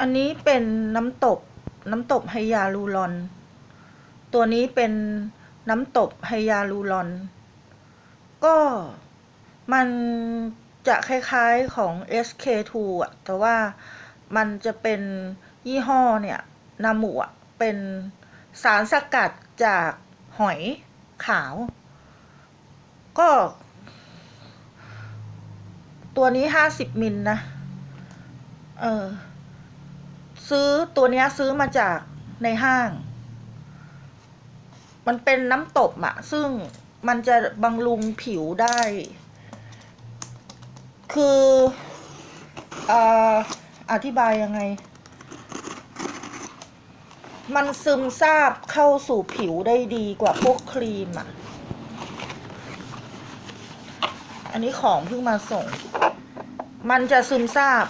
อันนี้เป็นน้ำตกน้ำตกไฮยาลูรอน ตัวนี้เป็นน้ำตกไฮยาลูรอน ก็มันจะคล้ายๆของ SK2 อะ แต่ว่ามันจะเป็นยี่ห้อเนี่ยนามุอะ เป็นสารสกัดจากหอยขาว ก็ ตัวนี้ห้าสิบมิลนะเออ ซื้อตัวเนี้ยซื้อมาจากในห้าง มันเป็นน้ำตบอะซึ่งมันจะบำรุงผิวได้ คือออธิบายยังไง มันซึมซาบเข้าสู่ผิวได้ดีกว่าพวกครีมอะอันนี้ของเพิ่งมาส่ง มันจะซึมซาบ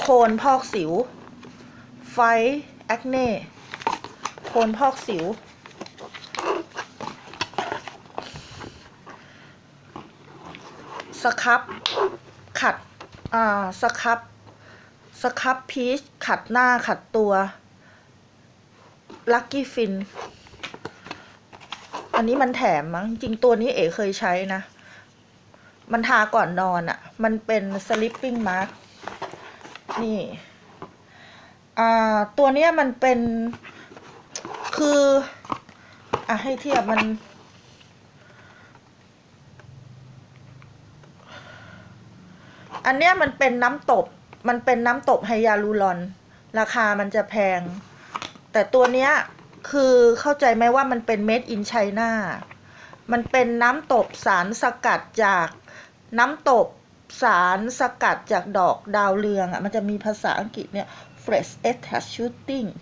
โคนพอกสิว ไฟแอคเน่โคนพอกสิว สครับ ขัด อ่า สครับ สครับพีช ขัดหน้าขัดตัว ลั c กี้ฟิน อันนี้มันแถมมั้ง จริงตัวนี้เอ๋เคยใช้นะ มันทาก่อนนอนอะ่ะ มันเป็น sleeping mask นี่ อ่าตัวเนี้ยมันเป็นคืออะให้เทียบมัน อันเนี้ยมันเป็นน้ำตบ มันเป็นน้ำตบไฮยาลูรอน ราคามันจะแพง แต่ตัวเนี้ยคือเข้าใจไหมว่ามันเป็นเม็ดอินไชน่ามันเป็นน้ำตบสารสกัดจากน้ำตบสารสกัดจากดอกดาวเรืองอะ มันจะมีภาษาอังกฤษเนี่ย Fresh Extra Shooting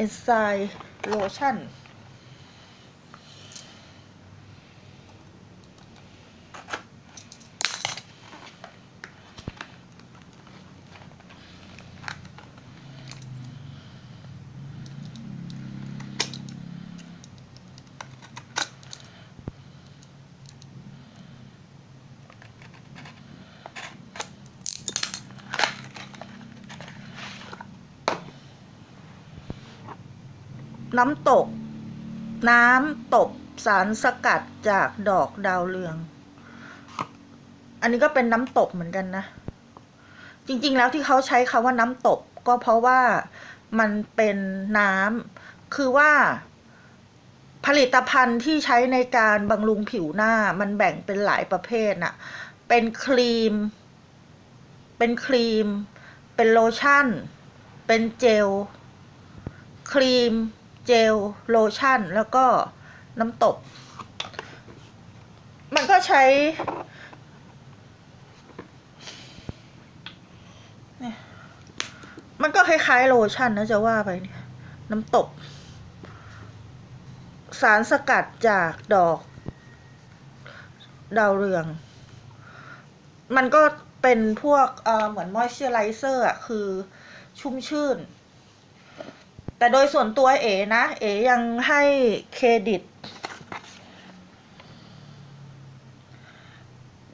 Inside Lotion. น้ำตก น้ำตกสารสกัดจากดอกดาวเรือง อันนี้ก็เป็นน้ำตกเหมือนกันนะ จริงๆแล้วที่เขาใช้คาว่าน้ำตกก็เพราะว่ามันเป็นน้ำคือว่าผลิตภัณฑ์ที่ใช้ในการบำรุงผิวหน้ามันแบ่งเป็นหลายประเภทน่ะ เป็นครีม เป็นครีม เป็นโลชั่น เป็นเจล ครีม เจลโลชั่น แล้วก็น้ำตบ มันก็ใช้เนี่ยมันก็คล้ายๆโลชั่นนะจะว่าไปเนี่ยน้ำตบ สารสกัดจากดอก ดาวเรือง มันก็เป็นพวกเเหมือนมอยเจอไรเซอร์อะ คือชุ่มชื่น แต่โดยส่วนตัวเอ๋นะ เอ๋ยังให้เครดิต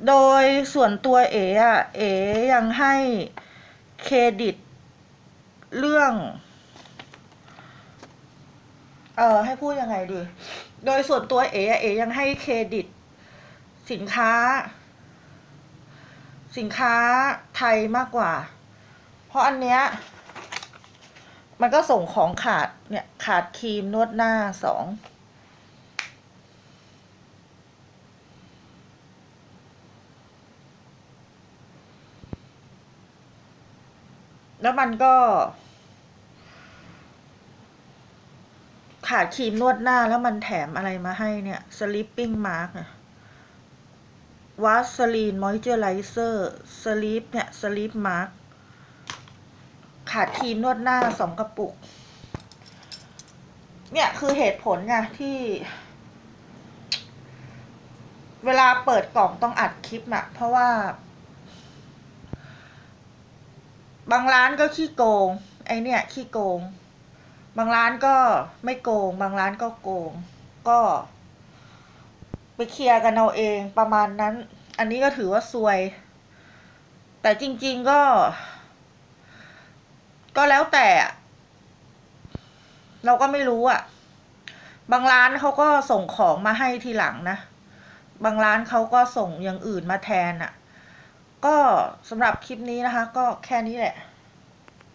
โดยส่วนตัวเอ๋อะเอ๋ยังให้เครดิต เรื่อง เออให้พูดยังไงดี โดยส่วนตัวเอ๋อเอ๋ยังให้เครดิต สินค้า สินค้าไทยมากกว่า เพราะอันเนี้ย มันก็ส่งของขาดเนี่ยขาดครีมนวดหน้าสองแล้วมันก็ ขาดครีมนวดหน้าแล้วมันแถมอะไรมาให้เนี่ย sleeping mask เนี่ยวัสลีนมอยเจอร์ไรเซอร์สลีปเนี่ยสลีปมาร์ก ครีนวดหน้าสองกระปุก เนี่ยคือเหตุผลไงที่ เวลาเปิดกล่องต้องอัดคลิปอะเพราะว่า บางร้านก็ขี้โกง ไอเนี่ย ขี้โกง บางร้านก็ไม่โกง บางร้านก็โกง ก็ไปเคลียร์กันเอาเองประมาณนั้น อันนี้ก็ถือว่าซวย แต่จริง ๆก็ ก็แล้วแต่ เราก็ไม่รู้อะบางร้านเขาก็ส่งของมาให้ทีหลังนะ บางร้านเขาก็ส่งอย่างอื่นมาแทนอะก็สำหรับคลิปนี้นะคะ ก็แค่นี้แหละ